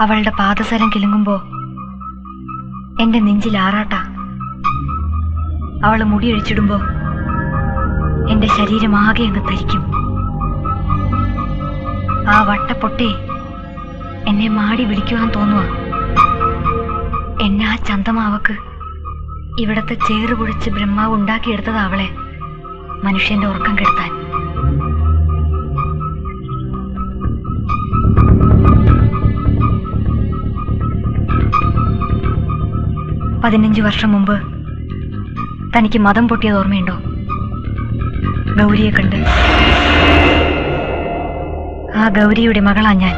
അവളുടെ പാദസരം കിലുങ്ങുമ്പോ എന്റെ നെഞ്ചിൽ ആറാട്ട. അവൾ മുടിയൊഴിച്ചിടുമ്പോ എന്റെ ശരീരം ആകെ അങ്ങ് തരിക്കും. ആ വട്ടപ്പൊട്ടെ എന്നെ മാടി വിളിക്കുവാൻ തോന്നുക എന്നെ ആ ചന്തമാവക്ക് ഇവിടത്തെ ചേറ് കുഴിച്ച് ബ്രഹ്മാവ് ഉണ്ടാക്കിയെടുത്തതാ അവളെ. മനുഷ്യന്റെ ഉറക്കം കെടുത്താൻ. പതിനഞ്ച് വർഷം മുമ്പ് തനിക്ക് മതം പൊട്ടിയത് ഓർമ്മയുണ്ടോ? ഗൗരിയെ കണ്ട്. ആ ഗൗരിയുടെ മകളാ ഞാൻ.